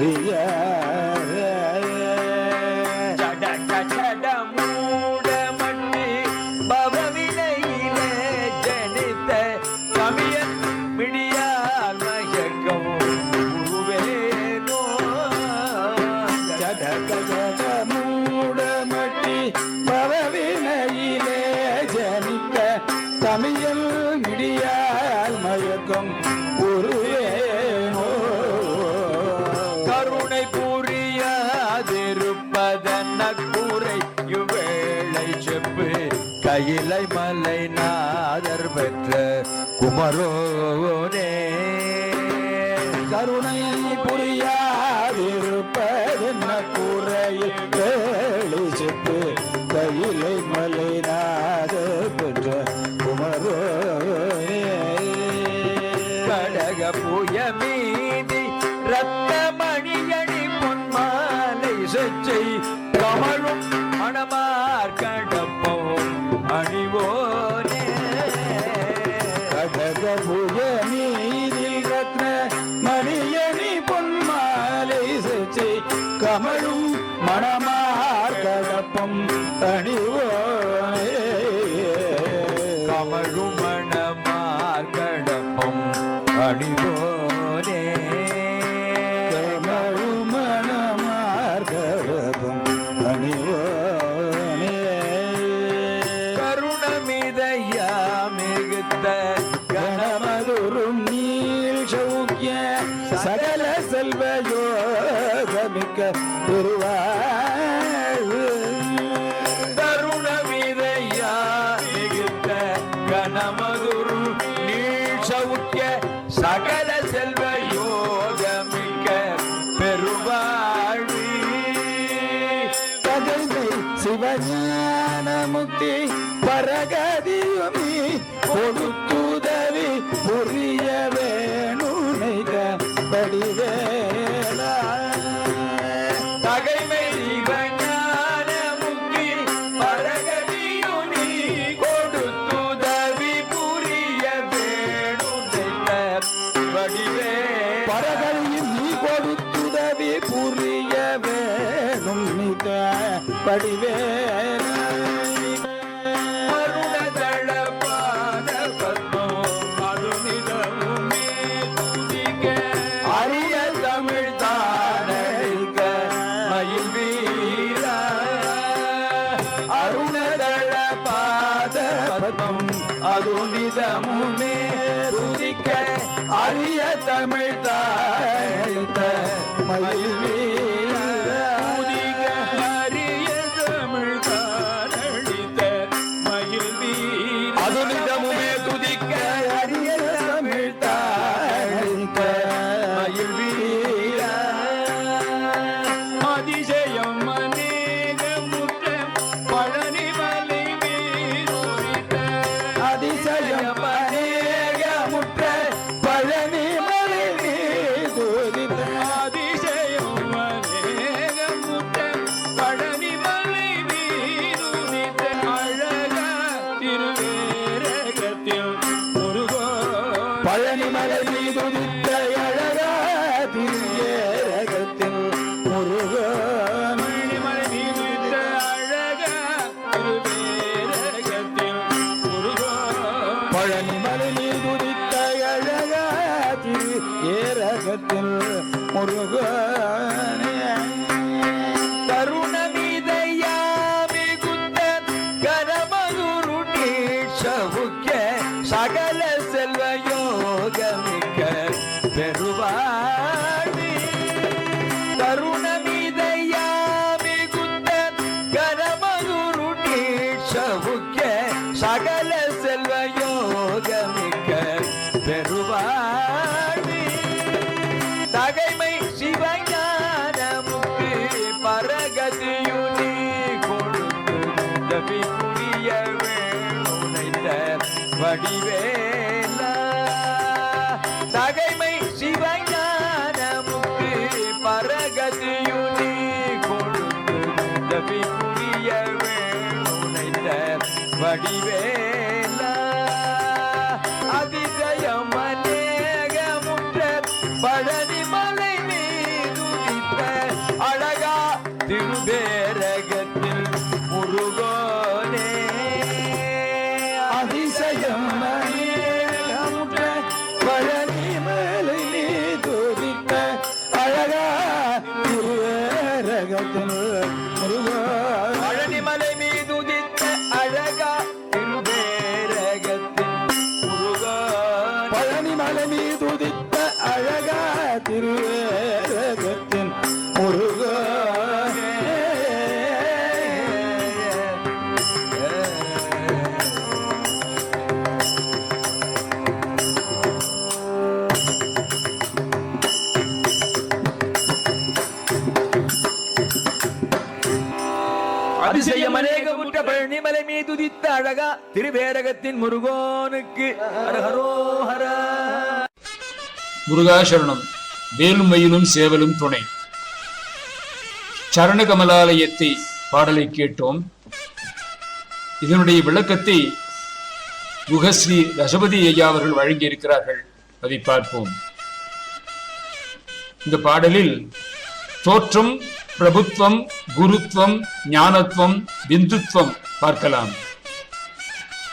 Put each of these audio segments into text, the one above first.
Yeah. சிறப்பு. கையிலை மலை நாதர் பெற்ற குமரோனே. கருணையை புரியா பரகலியும் நீ கொடுத்துதவி புரிய வேணும் படிவேன முருகனே. கருணமிதையா மிகுந்த கரமகுருட்டி சவுக்க சகல செல்வ யோகமிக்க பெருவாழ்வி. கருணமிதையா மிகுந்த கரமகுருட்டி சவுக்க சகல பழனிமலை அதிசயம் அநேகமுற்ற பழனிமலை மீதுதித்த அழகா திருவேரகத்தின் முருகோனுக்கு ஹரஹரோஹர முருகாசரணம் வேலும் மயிலும் சேவலும் துணை. சரண கமலாலயத்தை பாடலை கேட்டோம். இதனுடைய விளக்கத்தை குகஸ்ரீ ரசபதி ஐயா அவர்கள் வழங்கியிருக்கிறார்கள். அதை பார்ப்போம். இந்த பாடலில் தோற்றம் பிரபுத்துவம் குருத்துவம் ஞானத்துவம் பிந்துத்துவம் பார்க்கலாம்.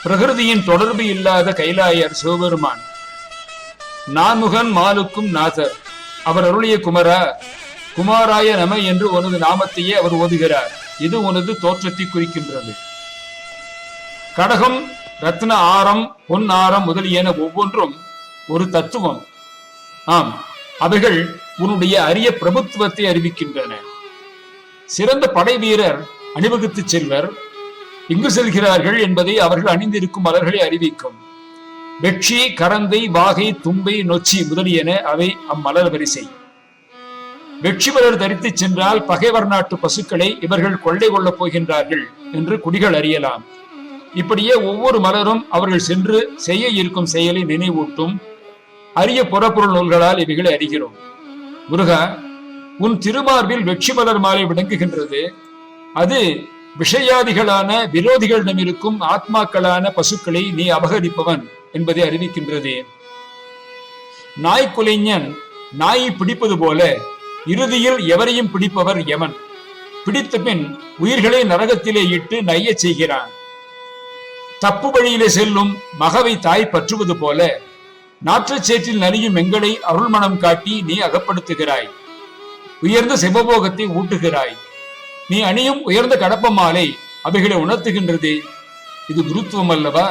பிரகிருதியின் தொடர்பு இல்லாத கைலாயர் சிவபெருமான். நான்முகன் மாலுக்கும் நாதர். அவர் அருளிய குமரா குமாராய நம என்று உனது நாமத்தையே அவர் ஓதுகிறார். இது உனது தோற்றத்தை குறிக்கின்றது. கடகம் ரத்ன ஆரம் பொன் ஆரம் முதலியன ஒவ்வொன்றும் ஒரு தத்துவம். ஆம் அவைகள் உன்னுடைய அரிய பிரபுத்துவத்தை அறிவிக்கின்றன. சிறந்த படை வீரர் அணிவகுத்து செல்வர். எங்கு செல்கிறார்கள் என்பதை அவர்கள் அணிந்திருக்கும் மலர்களை அறிவிக்கும். வெற்றி கரந்தை வாகை தும்பை நொச்சி முதலியன அவை அம்மலர் வரிசை. வெற்றி மலர் தரித்துச் சென்றால் பகைவர் நாட்டு பசுக்களை இவர்கள் கொள்ளை கொள்ளப் போகின்றார்கள் என்று குடிகள் அறியலாம். இப்படியே ஒவ்வொரு மலரும் அவர்கள் சென்று செய்ய இருக்கும் செயலை நினைவூட்டும். அரிய புறப்பொருள் நூல்களால் இவைகளை அறிகிறோம். முருகா உன் திருமார்பில் வெற்றி மலர் மாலை விளங்குகின்றது. அது விஷயாதிகளான விரோதிகளிடம் இருக்கும் ஆத்மாக்களான பசுக்களை நீ அபகரிப்பவன் என்பதை அறிவிக்கின்றது. நாய்க்குலைஞன் நாயை பிடிப்பது போல இறுதியில் எவரையும் பிடிப்பவர் எவன் பிடித்த பின் உயிர்களை நரகத்திலே இட்டு நைய செய்கிறான். தப்பு வழியிலே செல்லும் மகவை தாய் பற்றுவது போல நாற்றுச் சேற்றில் நலியும் எங்களை அருள்மணம் காட்டி நீ அகப்படுத்துகிறாய். உயர்ந்த சிவபோகத்தை ஊட்டுகிறாய். நீ அணியும் உயர்ந்த கடப்ப மாலை அவைகளை உணர்த்துகின்றது. இது குருத்துவம் அல்லவா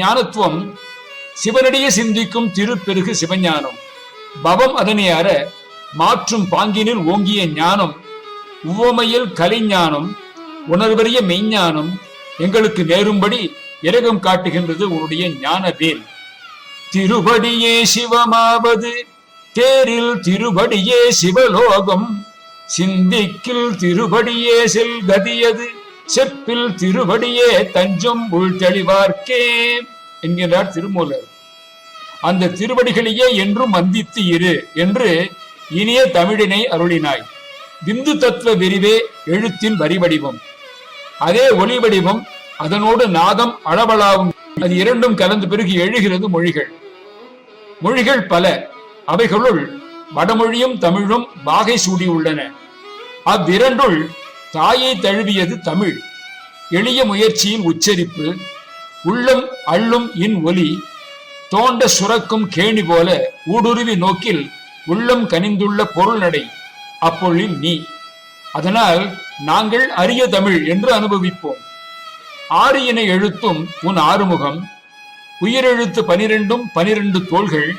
ஞானத்துவம் சிவனடியே சிந்திக்கும் திருப்பெருகு சிவஞானம். பவம் அதனை அற மாற்றும் பாங்கினில் ஓங்கிய ஞானம். உவமையில் கலைஞானம் உணர்வறிய மெய்ஞானம் எங்களுக்கு நேரும்படி இரகம் காட்டுகின்றது உன்னுடைய ஞான வேல் திருபடியே சிவமாவது தேரில் திருபடியே சிவலோகம். சிந்திக்கில் திருபடியே செல்கதியது. செப்பில் திருபடியே தஞ்சம் உள் தெளிவார்க்கே என்கிறார் திருமூலர். அந்த திருவடிகளையே என்றும் வந்தித்து இரு என்று இனிய தமிழினை அருளினாய். விந்து தத்துவ விரிவே எழுத்தின் வரி வடிவம். அதே ஒளி வடிவம் அதனோடு நாதம் அளவலாவும். அது இரண்டும் கலந்து பிறகு எழுகிறது மொழிகள். மொழிகள் பல. அவைகளுள் வடமொழியும் தமிழும் வாகை சூடியுள்ளன. அவ்விரண்டுள் தாயை தழுவியது தமிழ். எளிய முயற்சியின் உச்சரிப்பு உள்ளம் அள்ளும் இன் ஒலி தோண்ட சுரக்கும் கேணி போல ஊடுருவி நோக்கில் உள்ளம் கனிந்துள்ள பொருள் நடை அப்பொழில் நீ. அதனால் நாங்கள் அரிய தமிழ் என்று அனுபவிப்போம். ஆரியனை எழுத்தும் உன் ஆறுமுகம் உயிரெழுத்து பனிரெண்டும் பனிரெண்டு தோள்கள்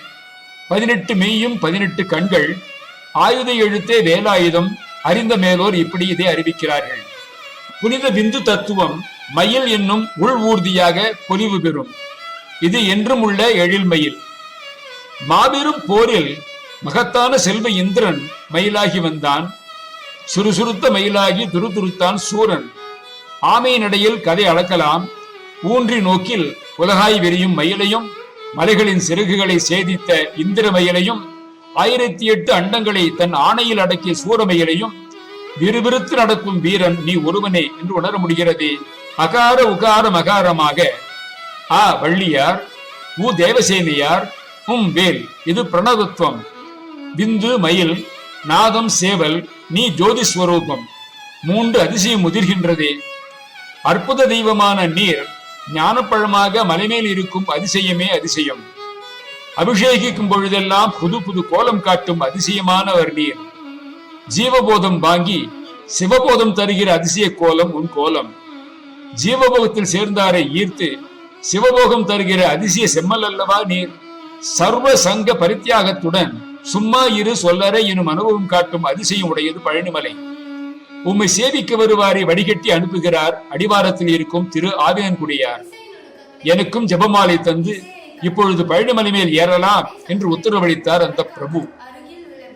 பதினெட்டு மெய்யும் பதினெட்டு கண்கள் ஆயுத எழுத்தே வேலாயுதம் அறிந்த மேலோர் இப்படி இதை அறிவிக்கிறார்கள். புனித விந்து தத்துவம் மயில் என்னும் உள் ஊர்தியாக பொலிவு பெறும். இது என்றும் உள்ள எழில்மயில் மாபெரும் போரில் மகத்தான செல்வ இந்திரன் மயிலாகி வந்தான். சுறுசுறுத்த மயிலாகி துருதுருத்தான் சூரன். ஆமை நடையில் கதை அளக்கலாம். ஊன்றி நோக்கில் உலகாய் வெறியும் மயிலையும் மலைகளின் சிறகுகளை சேதித்த இந்திர மயிலையும் ஆயிரத்தி எட்டு அண்டங்களை தன் ஆணையில் அடக்கிய சூரமயிலையும் விறுவிறுத்து நடக்கும் வீரன் நீ ஒருவனே என்று உணர முடிகிறது. அகார உகார மகாரமாக ஆ வள்ளியார் உ தேவசேனியார் உம் வேல் இது பிரணவத்துவம். விந்து மயில் நாதம் சேவல் நீ ஜோதி ஸ்வரூபம். மூன்று அதிசயம் முதிர்கின்றதே. அற்புத தெய்வமான நீர் ஞானப்பழமாக மலைமேல் இருக்கும் அதிசயமே அதிசயம். அபிஷேகிக்கும் பொழுதெல்லாம் புது புது கோலம் காட்டும் அதிசயமானவர் நீர். ஜீவபோதம் வாங்கி சிவபோதம் தருகிற அதிசய கோலம் உன் கோலம். ஜீவபோகத்தில் சேர்ந்தாரை ஈர்த்து சிவபோகம் தருகிற அதிசய செம்மல் அல்லவா நீர்? சர்வ சங்க பரித்தியாகத்துடன் சும்மா இரு சொல்லற எனும் அனுபவம் காட்டும் அதிசயம் உடையது பழனிமலை. உம்மை சேவிக்க வருவாரை வடிகட்டி அனுப்புகிறார். அடிவாரத்தில் இருக்கும் திரு ஆவியன்குடியார் எனக்கும் ஜெபமாலை தந்து இப்பொழுது பழனிமலை மேல் ஏறலாம் என்று உத்தரவளித்தார் அந்த பிரபு.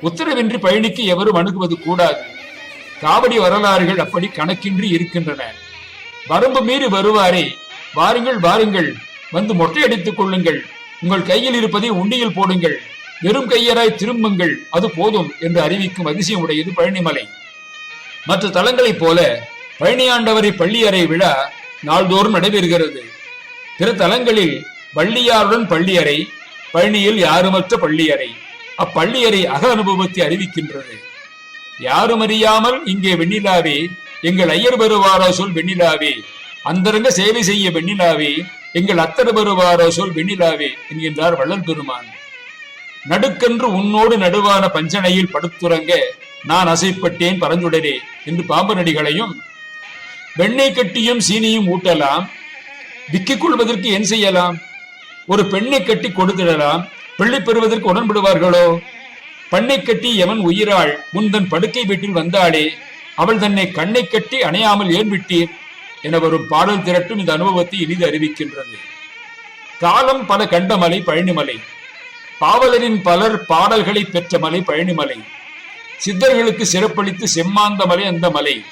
உத்தரவின்றி பழனிக்கு எவரும் அணுகுவது கூடாது. காவடி வரலாறுகள் அப்படி கணக்கின்றி இருக்கின்றன. வரம்பு மீறி வருவாரே வாருங்கள் வாருங்கள். வந்து மொட்டையடித்துக் கொள்ளுங்கள். உங்கள் கையில் இருப்பதை உண்டியில் போடுங்கள். வெறும் கையராய் திரும்புங்கள். அது போதும் என்று அறிவிக்கும் அதிசயம் உடையது பழனிமலை. மற்ற தலங்களைப் போல பழனியாண்டவரி பள்ளியறை விழா நாள்தோறும் நடைபெறுகிறது. பிற தலங்களில் வள்ளியாருடன் பள்ளியறை பழனியில் யாருமற்ற பள்ளியறை அப்பள்ளியறை அக அனுபவத்தை அறிவிக்கின்றது. யாரும் அறியாமல் இங்கே வெண்ணிலாவே எங்கள் ஐயர் வருவாரோ சொல் வெண்ணிலாவே அந்தரங்க சேவை செய்ய வெண்ணிலாவே எங்கள் அத்தர் வருவாரோ சொல் வெண்ணிலாவே என்கின்றார் வள்ளல் பெருமான். நடுக்கன்று உன்னோடு நடுவான பஞ்சனையில் படுத்துறங்க நான் அசைப்பட்டேன் பரஞ்சுடரே என்று பாம்பனடிகளையும் வெண்ணெய் கட்டியும் சீனியும் ஊட்டலாம். விக்கிக் கொள்வதற்கு என் செய்யலாம்? ஒரு பெண்ணை கட்டி கொடுத்திடலாம். பிள்ளை பெறுவதற்கு உடன்படுவார்களோ? பண்ணை கட்டி எவன் உயிராள்? முந்தன் படுக்கை வீட்டில் வந்தாளே. அவள் தன்னை கண்ணை கட்டி அணையாமல் ஏன் விட்டீர்? என வரும் பாடல் திரட்டும் இந்த அனுபவத்தை இனிது அறிவிக்கின்றது. காலம் பல கண்ட மலை பழனிமலை. பாவலரின் பலர் பாடல்களை பெற்ற மலை பழனிமலை. சித்தர்களுக்கு சிறப்பளித்து செம்மாந்த மலை அந்த மலை.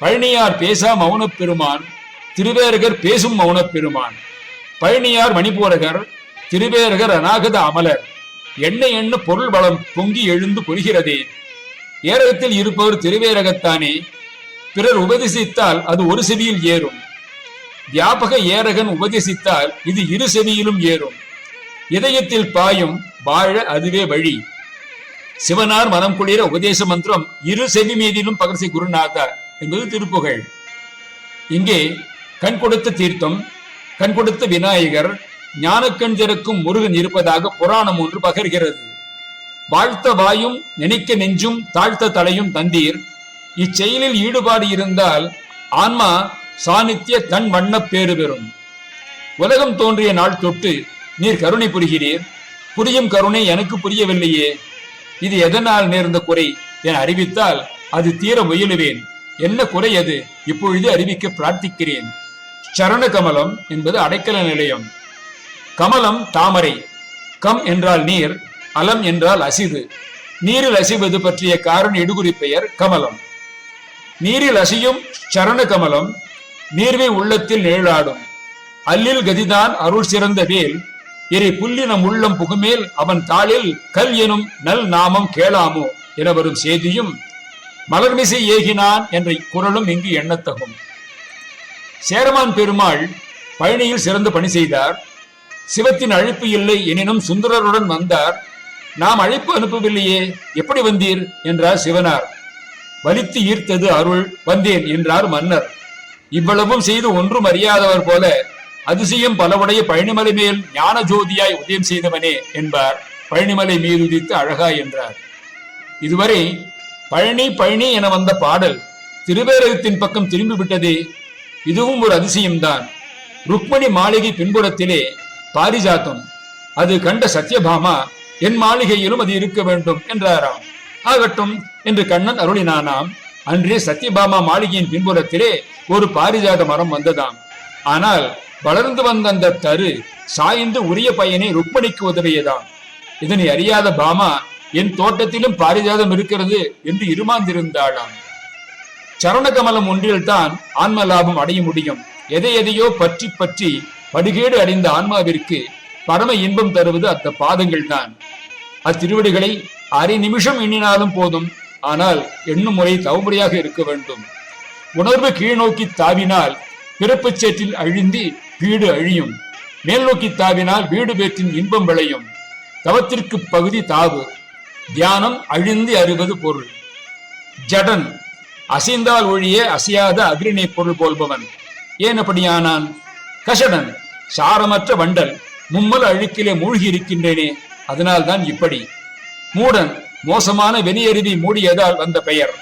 பழனியார் பேசா மௌனப் பெருமான் திருவேரகர் பேசும் மௌனப் பெருமான். பழனியார் மணிபோரகர் திருவேரகர் அநாகத அமலர். எண்ண எண்ண பொருள் வளம் பொங்கி எழுந்து பொரிகிறதே ஏரகத்தில் இருப்பவர் திருவேரகத்தானே. பிறர் உபதேசித்தால் அது ஒரு செவியில் ஏறும். வியாபக ஏரகன் உபதேசித்தால் இது இரு செவியிலும் ஏறும். இதயத்தில் பாயும் வாழ அதுவே வழி. சிவனார் மனம் குளிர உபதேச மந்திரம் இரு செவி மீதிலும் பகர்சி குருநாதார் என்பது திருப்புகழ். இங்கே கண் கொடுத்த தீர்த்தம் கண் கொடுத்த விநாயகர் ஞானக்கண் திறக்கும் முருகன் இருப்பதாக புராணம் ஒன்று பகர்கிறது. வாழ்த்த வாயும் நினைக்க நெஞ்சும் தாழ்த்த தலையும் தந்தீர். இச்செயலில் ஈடுபாடு இருந்தால் ஆன்மா சாநித்திய தன் வண்ணப் பேறு பெறும். உலகம் தோன்றிய நாள் தொட்டு நீர் கருணை புரிகிறீர். புரியும் கருணை எனக்கு புரியவில்லையே. இது எதனால் நேர்ந்த குறை என அறிவித்தால் அது தீர முயலுவேன். என்ன குறை அது? இப்பொழுது அறிவிக்க பிரார்த்திக்கிறேன். சரண கமலம் என்பது அடைக்கல நிலையம். கமலம் தாமரை. கம் என்றால் நீர் அலம் என்றால் அசிவு. நீரில் அசிவது பற்றிய காரண இடுகுறி பெயர் கமலம். நீரில் அசியும் சரண கமலம் நீர்வை உள்ளத்தில் நிழலாடும். அல்லில் கதிதான் அருள் சிறந்த வேல் இறை புல்லினம் உள்ளம் புகுமேல் அவன் தாளில் கல் எனும் நல் நாமம் கேளாமோ? என வரும் செய்தியும் மலர்மிசை ஏகினான் என்ற குரலும் இங்கு எண்ணத்தகும். சேரமான் பெருமாள் பழனியில் சிறந்து பணி செய்தார். சிவத்தின் அழைப்பு இல்லை எனினும் சுந்தரருடன் வந்தார். நாம் அழைப்பு அனுப்பவில்லையே எப்படி வந்தீர்? என்றார் சிவனார். வலித்து ஈர்த்தது அருள் வந்தேன் என்றார் மன்னர். இவ்வளவும் செய்து ஒன்றும் அறியாதவர் போல அதிசயம் பலவுடைய பழனிமலை மேல் ஞான ஜோதியாய் உதயம் செய்தவனே என்பார். பழனிமலை மீதுதித்து அழகா என்றார். இதுவரை பழனி பழனி என வந்த பாடல் திருவேரகத்தின் பக்கம் திரும்பி விட்டதே இதுவும் ஒரு அதிசயம்தான். ருக்மணி மாளிகை பின்புறத்திலே பாரிஜாத்தம். அது கண்ட சத்யபாமா என் மாளிகையிலும் அது இருக்க வேண்டும் என்றாராம். ஆகட்டும் என்று கண்ணன் அருளினானாம் அன்றே சத்யபாமா மாளிகையின் பின்புறத்திலே ஒரு பாரிஜாத மரம் வந்ததாம். ஆனால் வளர்ந்து வந்த அந்த தரு சாய்ந்து உரிய பையனை ருப்பணிக்கு உதவியதாம். இதனை அறியாத பாமா என் தோட்டத்திலும் பாரிஜாதம் இருக்கிறது என்று இருமாந்திருந்தாளாம். சரணகமலம் ஒன்றில்தான் ஆன்ம லாபம் அடைய முடியும். எதை எதையோ பற்றி பற்றி படுகேடு அடைந்த ஆன்மாவிற்கு பரம இன்பம் தருவது அந்த பாதங்கள் தான் அத்திருவடிகளை அரை நிமிஷம் எண்ணினாலும் போதும் ஆனால் எண்ணும் முறை தவமுறையாக இருக்க வேண்டும். உணர்வு கீழ்நோக்கி தாவினால் பிறப்புச் சேற்றில் அழிந்தி வீடு அழியும். மேல் நோக்கி தாவினால் வீடு பேற்றின் இன்பம் விளையும். தவத்திற்கு பகுதி தாவு. தியானம் அழிந்து அறிவது பொருள். ஜடன். அசைந்தால் ஒழிய அசையாத அக்ரிணை பொருள் போல்பவன். ஏன் அப்படியானான்? கஷடன். சாரமற்ற வண்டல். மும்மல் அழுக்கிலே மூழ்கி இருக்கின்றேனே அதனால்தான் இப்படி. மூடன். மோசமான வெளியருவி மூடியதால் வந்த பெயர்.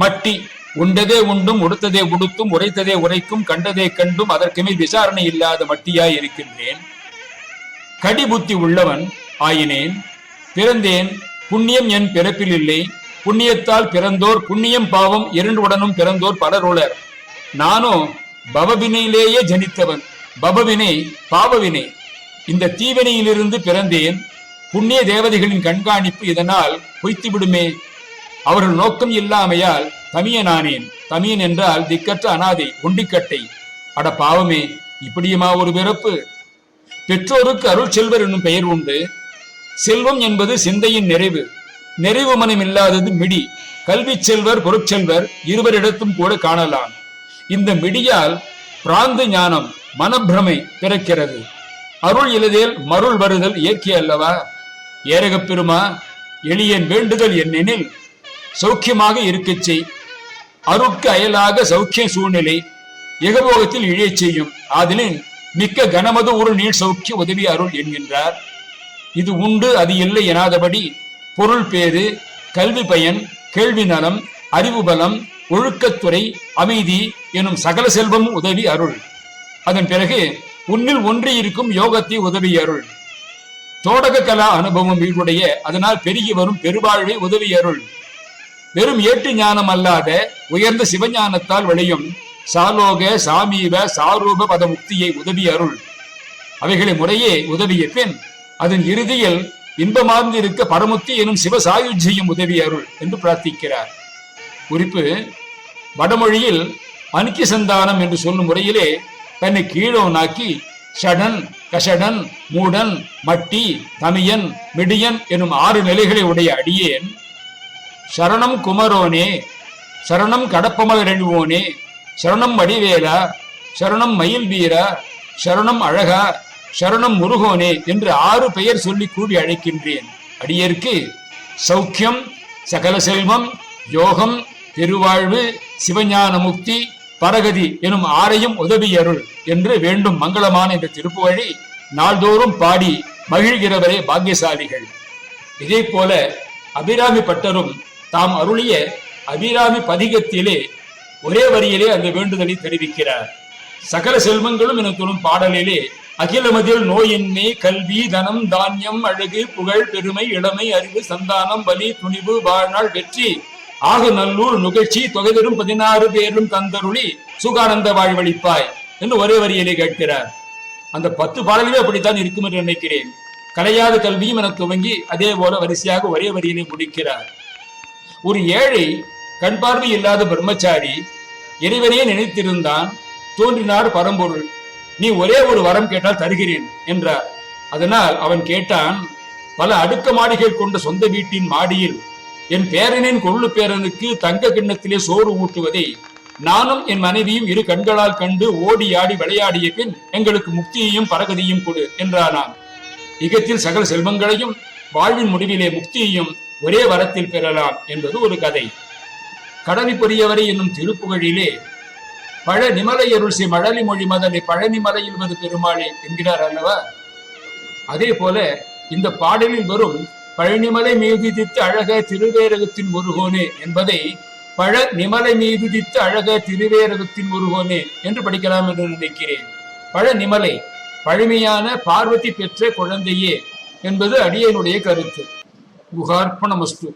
மட்டி. உண்டதே உண்டும் உடுத்ததே உடுத்தும் உரைத்ததே உரைக்கும் கண்டதே கண்டும் அதற்குமே விசாரணை இல்லாத மட்டியாய் இருக்கின்றேன். கடி புத்தி உள்ளவன் ஆயினேன். பிறந்தேன் புண்ணியம் என் பிறப்பில் இல்லை. புண்ணியத்தால் பிறந்தோர் புண்ணியம் பாவம் இரண்டுடனும் பிறந்தோர் பலருளர். நானோ பவவினையிலேயே ஜனித்தவன். பவவினை பாவவினை. இந்த தீவினையிலிருந்து பிறந்தேன். புண்ணிய தேவதைகளின் கண்காணிப்பு இதனால் பொய்த்து விடுமே அவர்கள் நோக்கம் இல்லாமையால் தமியனானேன். தமியன் என்றால் திக்கற்ற அனாதை ஒண்டிக்கட்டை. அட பாவமே இப்படியுமா ஒரு பிறப்பு பெற்றோருக்கு அருள் செல்வர் என்னும் பெயர் உண்டு. செல்வம் என்பது சிந்தையின் நிறைவு. நிறைவு மனம் இல்லாதது மிடி. கல்வி செல்வர் பொருட்செல்வர் இருவரிடத்தும் கூட காணலாம். இந்த மிடியால் பிராந்த ஞானம் மனப்பிரமை பிறக்கிறது. அருள் இலதேல் மருள் வருதல் இயற்கை அல்லவா? ஏரகப் பெருமா எளியன் வேண்டுதல் என்னெனில் சௌக்கியமாக இருக்கச் செய். அருட்கு அயலாக சௌக்கிய சூழ்நிலை எகபோகத்தில் இழைச் செய்யும். ஆதலின் மிக்க கனமது ஒரு நீள் சௌக்கிய உதவி அருள் என்கின்றார். இது உண்டு அது இல்லை எனாதபடி பொருள் பேறு கல்வி பயன் கேள்வி நலம் அறிவு பலம் ஒழுக்கத்துறை அமைதி எனும் சகல செல்வம் உதவி அருள். அதன் பிறகு உன்னில் ஒன்றி இருக்கும் யோகத்தை உதவி அருள். தோடக கலா அனுபவம் வீடுடைய அதனால் பெருகி வரும் பெருவாழ்வை உதவி அருள். வெறும் ஏட்டு ஞானம் அல்லாத உயர்ந்த சிவஞானத்தால் விளையும் சாலோக சாமீப சாரூப பத முக்தியை உதவி அருள். அவைகளை முறையே உதவிய பின் அதன் இறுதியில் இன்பமார்ந்து இருக்க பரமுக்தி எனும் சிவ சாயுஜ்யம் உதவி அருள் என்று பிரார்த்திக்கிறார். குறிப்பு வடமொழியில் அனுக்கி சந்தானம் என்று சொல்லும் முறையிலே தன்னை கீழோனாக்கி ஷடன் கஷடன் மூடன் மட்டி தமியன் மிடியன் எனும் ஆறு நிலைகளை உடைய அடியேன் சரணம் குமரோனே சரணம் கடப்பமல் ரெண்டுவோனே சரணம் வடிவேலா சரணம் மயில் வீரா சரணம் அழகா சரணம் முருகோனே என்று ஆறு பெயர் சொல்லி கூவி அழைக்கின்றேன். அடியேற்கு சௌக்கியம் சகல செல்வம் யோகம் திருவாழ்வு சிவஞான முக்தி பரகதி எனும் ஆரையும் உதவி அருள் என்று வேண்டும் மங்களமான இந்த திருப்புவழி நாள்தோறும் பாடி மகிழ்கிறவரே பாக்கியசாலிகள். இதே போல அபிராமி பட்டரும் தாம் அருளிய அபிராமி பதிகத்திலே ஒரே வரியிலே அந்த வேண்டுதலை தெரிவிக்கிறார். சகல செல்வங்களும் என சொல்லும் பாடலிலே அகிலமதில் நோயின்மை கல்வி தனம் தானியம் அழகு புகழ் பெருமை இளமை அறிவு சந்தானம் வலி துணிவு வாழ்நாள் வெற்றி ஆக நல்லூர் நுகழ்ச்சி தொகைதரும் பதினாறு பேரும் தந்தருளி சுகானந்த வாழ்வழிப்பாய் என்று ஒரே வரியிலே கேட்கிறார். அந்த பத்து பாடல்களே அப்படித்தான் இருக்கும் என்று நினைக்கிறேன். கலையாத கல்வியும் என துவங்கி அதே போல வரிசையாக ஒரே வரியிலே முடிக்கிறார். ஒரு ஏழை கண் பார்வை இல்லாத பிரம்மச்சாரி இறைவனையே நினைத்திருந்தான் தோன்றினார் பரம்பொருள். நீ ஒரே ஒரு வரம் கேட்டால் தருகிறேன் என்றார். அதனால் அவன் கேட்டான் பல அடுக்க மாடிகள் கொண்ட சொந்த வீட்டின் மாடியில் என் பேரனின் கொள்ளு பேரனுக்கு தங்க கிண்ணத்திலே சோறு ஊட்டுவதை நானும் என் மனைவியும் இரு கண்களால் கண்டு ஓடி ஆடி விளையாடிய பின் எங்களுக்கு முக்தியையும் பரகதியும் கொடு என்றானான். இகத்தில் சகல செல்வங்களையும் வாழ்வின் முடிவிலே முக்தியையும் ஒரே வரத்தில் பெறலாம் என்பது ஒரு கதை. கடவி என்னும் திருப்புகழிலே பழ நிமலை அருள்சி மழலி மொழி மதனை பழனிமலை என்பது வது பெருமாளே என்கிறார் அல்லவா? அதே போல இந்த பாடலில் வரும் பழனிமலை மீதுதித்து அழக திருவேரகத்தின் முருகோனே என்பதை பழ நிமலை மீதுதித்து அழக திருவேரகத்தின் முருகோனே என்று படிக்கலாம் என்று நினைக்கிறேன். பழநிமலை பழமையான பார்வதி பெற்ற குழந்தையே என்பது அடியனுடைய கருத்து. குகார்ப்பணமஸ்து